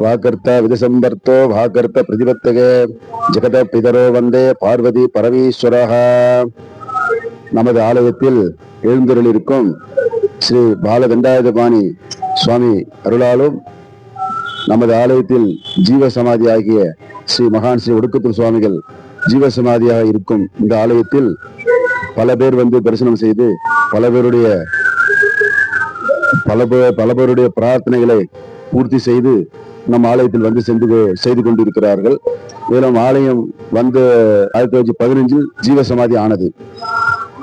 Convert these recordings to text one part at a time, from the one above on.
వాకర్త விதசம்பர்த்தோ வாக்கர்த்த ప్రతిపత్తగే ஜெகத பிதரோ வந்தே பார்வதி பரமேஸ்வரஹ. நமது ஆலயத்தில் எழுந்தருளிருக்கும் ஸ்ரீ பாலகண்டாயுதபாணி சுவாமி அருளாலும் நமது ஆலயத்தில் ஜீவசமாதி ஆகிய ஸ்ரீ மகான் ஸ்ரீ ஒடுக்கத்தூர் சுவாமிகள் ஜீவ சமாதியாக இருக்கும் இந்த ஆலயத்தில் பல பேர் வந்து தரிசனம் செய்து பல பேருடைய பல பல பேருடைய பிரார்த்தனைகளை பூர்த்தி செய்து நம் ஆலயத்தில் வந்து சென்று செய்து கொண்டிருக்கிறார்கள். மேலும் ஆலயம் வந்து ஆயிரத்தி தொள்ளாயிரத்தி பதினஞ்சில் ஜீவசமாதி ஆனது.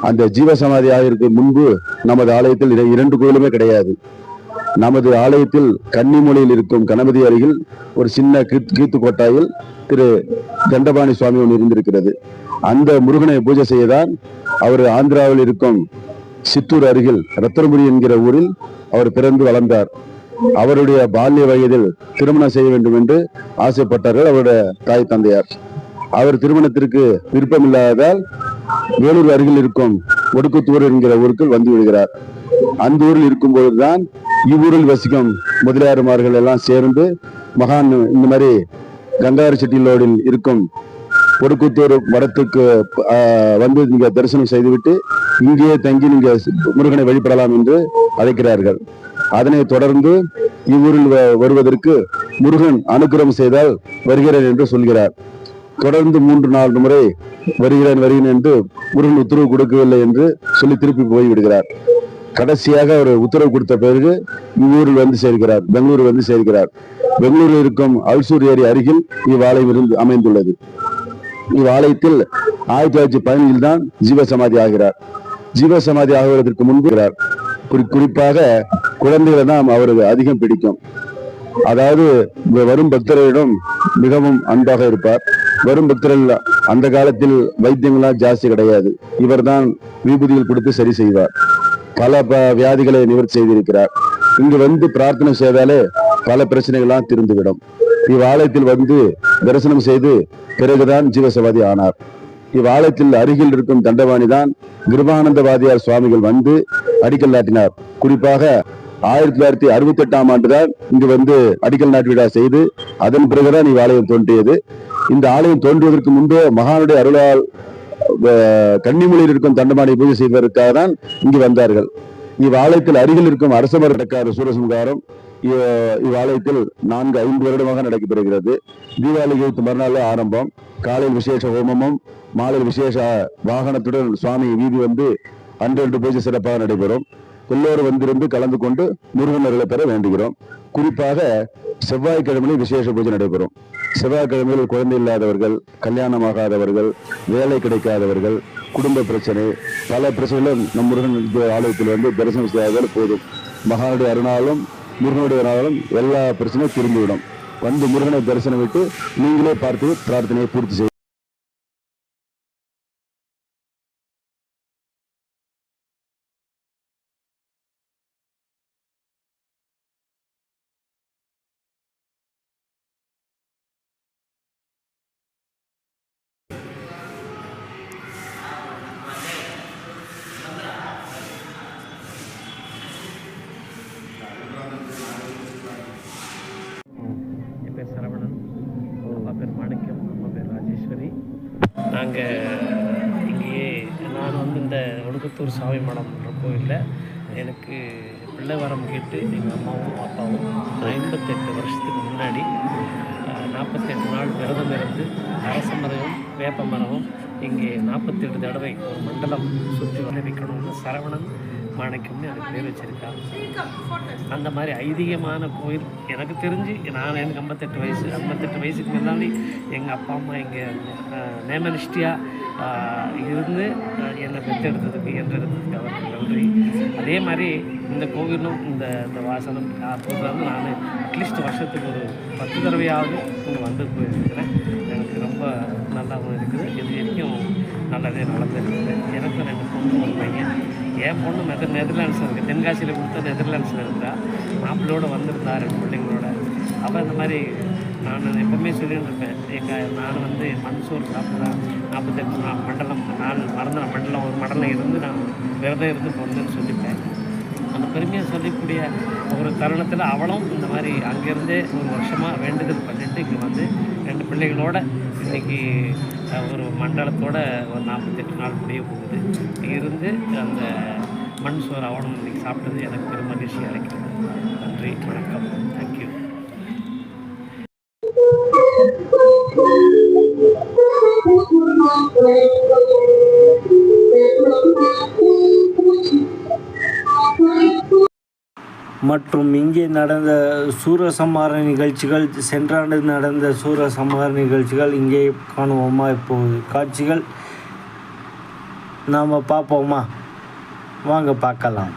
அந்த ஜீவசமாதி ஆகியிருக்கு முன்பு நமது ஆலயத்தில் இர- இரண்டு கோயிலுமே கிடையாது. நமது ஆலயத்தில் கன்னிமொழியில் இருக்கும் கணபதி அருகில் ஒரு சின்ன கீர்த் கீர்த்து கோட்டாயில் திரு தண்டபாணி சுவாமி ஒன்று இருந்திருக்கிறது. அந்த முருகனை பூஜை செய்யதான் அவர் ஆந்திராவில் இருக்கும் சித்தூர் அருகில் ரத்தனபுரி என்கிற ஊரில் அவர் பிறந்து வளர்ந்தார். அவருடைய பால்ய வயதில் திருமணம் செய்ய வேண்டும் என்று ஆசைப்பட்டார்கள் அவருடைய தாய் தந்தையார். அவர் திருமணத்திற்கு விருப்பமில்லாததால் வேலூர் அருகில் இருக்கும் ஒடுக்குத்தூர் என்கிற ஊருக்குள் வந்து விடுகிறார். அந்த ஊரில் இருக்கும்போதுதான் இவ்வூரில் வசிக்கும் முதலியாருமார்கள் எல்லாம் சேர்ந்து மகான் இந்த மாதிரி கங்காரு செட்டிலோடில் இருக்கும் ஒடுக்குத்தூர் மடத்துக்கு வந்து நீங்க தரிசனம் செய்துவிட்டு இங்கேயே தங்கி நீங்க முருகனை வழிபடலாம் என்று அழைக்கிறார்கள். அதனை தொடர்ந்து இவ்வூரில் வ- வருவதற்கு முருகன் அனுகிரகம் செய்தால் வருகிறேன் என்று சொல்கிறார். தொடர்ந்து மூன்று நான்கு முறை வருகிறேன் வருகிறேன் என்று முருகன் உத்தரவு கொடுக்கவில்லை என்று சொல்லி திருப்பி போய்விடுகிறார். கடைசியாக அவர் உத்தரவு கொடுத்த பிறகு இவ்வூரில் வந்து சேர்கிறார் பெங்களூரு வந்து சேர்கிறார். பெங்களூரில் இருக்கும் அல்சூர் ஏரி அருகில் இவ்வாலயம் இருந்து அமைந்துள்ளது. இவ்வாலயத்தில் ஆயிரத்தி தொள்ளாயிரத்தி பதினஞ்சில் தான் ஜீவசமாதி ஆகிறார். ஜீவசமாதி ஆகுவதற்கு முன்பு இருக்கிறார். குறி- குறிப்பாக குழந்தைகளை தான் அவருக்கு அதிகம் பிடிக்கும். அதாவது வரும் பக்தர்களிடம் மிகவும் அன்பாக இருப்பார். வரும் பக்தர்கள் அந்த காலத்தில் வைத்தியங்கள்லாம் ஜாஸ்தி கிடையாது. இவர்தான் விபூதிகள் கொடுத்து சரி செய்வார். பல ப- வியாதிகளை நிவர்த்தி செய்திருக்கிறார். இங்கு வந்து பிரார்த்தனை செய்தாலே பல பிரச்சனைகள்லாம் திருந்துவிடும். இவ்வாலயத்தில் வந்து தரிசனம் செய்து பிறகுதான் ஜீவசவாதி ஆனார். இவ்வாலயத்தில் அருகில் இருக்கும் தண்டவாணி தான் கிருபானந்தவாதியார் சுவாமிகள் வந்து அடிக்கல் நாட்டினார். குறிப்பாக ஆயிரத்தி தொள்ளாயிரத்தி அறுபத்தி எட்டாம் ஆண்டு தான் இங்கு வந்து அடிக்கல் நாட்டு விழா செய்து அதன் பிறகுதான் இவ்வாலயம் தோன்றியது. இந்த ஆலயம் தோன்றுவதற்கு முன்பே மகானுடைய அருளால் கன்னிமொழியில் இருக்கும் தண்டமானை பூஜை செய்வதற்காக தான் இங்கு வந்தார்கள். இவ்வாலயத்தில் அருகில் இருக்கும் அரசமர் நடக்காத சூரசம்காரம் இவ்வாலயத்தில் நான்கு ஐந்து வருடமாக நடைபெறுகிறது. தீபாவளிக்கு மறுநாள் ஆரம்பம். காலையில் விசேஷ ஹோமமும் மாலையில் விசேஷ வாகனத்துடன் சுவாமி வீதி வந்து அன்றன்று பூஜை சிறப்பாக நடைபெறும். எல்லோரும் வந்திருந்து கலந்து கொண்டு முருகனர்களை பெற வேண்டுகிறோம். குறிப்பாக செவ்வாய்க்கிழமையில் விசேஷ பூஜை நடைபெறும். செவ்வாய்க்கிழமையில் குழந்தை இல்லாதவர்கள் கல்யாணமாகாதவர்கள் வேலை கிடைக்காதவர்கள் குடும்ப பிரச்சனை பல பிரச்சனைகளும் நம் முருகன் ஆலயத்தில் வந்து தரிசனம் செய்தால் போதும். மகானுடைய அருணாலும் முருகனுடைய அருணாலும் எல்லா பிரச்சனையும் திரும்பிவிடும் வந்து முருகனை தரிசனம் விட்டு நீங்களே பார்த்து பிரார்த்தனையை பூர்த்தி செய்யும் ஒடுக்கத்தூர் சாமி மடம்ன்ற கோயிலில் எனக்கு பிள்ளை வரம் கேட்டு எங்கள் அம்மாவும் அப்பாவும் ஐம்பத்தெட்டு வருஷத்துக்கு முன்னாடி நாற்பத்தெட்டு நாள் விரதம் இருந்து அரச மரம் வேப்ப மரமும் இங்கே நாற்பத்தெட்டு தடவை ஒரு மண்டலம் சுற்றி வர வைக்கணும்னு சரவணன் மாணிக்கம்னு எனக்கு பேர் வச்சிருக்கா. அந்த மாதிரி ஐதீகமான கோயில் எனக்கு தெரிஞ்சு நான் எனக்கு ஐம்பத்தெட்டு வயசு ஐம்பத்தெட்டு வயசுக்கு முன்னாடி எங்கள் அப்பா அம்மா இங்கே நேமனிஷ்டியாக இருந்து என்னை பெற்றெடுத்ததுக்கு என்றெடுத்ததுக்கு அவருக்கு நன்றி. அதே மாதிரி இந்த கோவிலும் இந்த இந்த வாசனம் அப்போதுலேருந்து நான் அட்லீஸ்ட் வருஷத்துக்கு ஒரு பத்து தடவையாவது இங்கே வந்து போயிருக்கிறேன். எனக்கு ரொம்ப நல்லாவும் இருக்குது. இது வரைக்கும் நல்லதே நடந்துருக்குது. எனக்கு ரெண்டு பொண்ணு ஒரு பையன். என் பொண்ணு மெத நெதர்லாண்ட்ஸில் இருக்குது தென்காசியில் கொடுத்த நெதர்லாண்ட்ஸில் இருந்தால் மாப்பிள்ளையோட வந்திருந்தா ரெண்டு பிள்ளைங்களோட. அவள் இந்த மாதிரி நான் எப்பவுமே சொல்லிட்டு இருப்பேன். எங்கள் நான் வந்து மன்சூர் சாப்பிட்றேன் நாற்பத்தெட்டு நாள் மண்டலம் நான் மறந்த மண்டலம் ஒரு மண்டலம் இருந்து நான் விரதம் இருந்து பொண்ணுன்னு சொல்லிப்பேன். அந்த பெருமையை சொல்லக்கூடிய ஒரு தருணத்தில் அவளும் இந்த மாதிரி அங்கேருந்தே ஒரு வருஷமாக வேண்டுதல் பண்ணிட்டு இங்கே வந்து ரெண்டு பிள்ளைகளோட இன்னைக்கு ஒரு மண்டலத்தோட ஒரு நாற்பத்தெட்டு நாள் முடிய போகுது. இருந்து அந்த மண் சோறு அவனும் இன்றைக்கி சாப்பிட்டது எனக்கு பெரும் மகிழ்ச்சி அளிக்கிறது. நன்றி வணக்கம். தேங்க்யூ மற்றும் இங்கே நடந்த சூரசம்ஹார நிகழ்ச்சிகள் சென்ற ஆண்டு நடந்த சூரசம்ஹார நிகழ்ச்சிகள் இங்கே காணுவோமா? இப்போது காட்சிகள் நாம் பார்ப்போமா? வாங்க பார்க்கலாம்.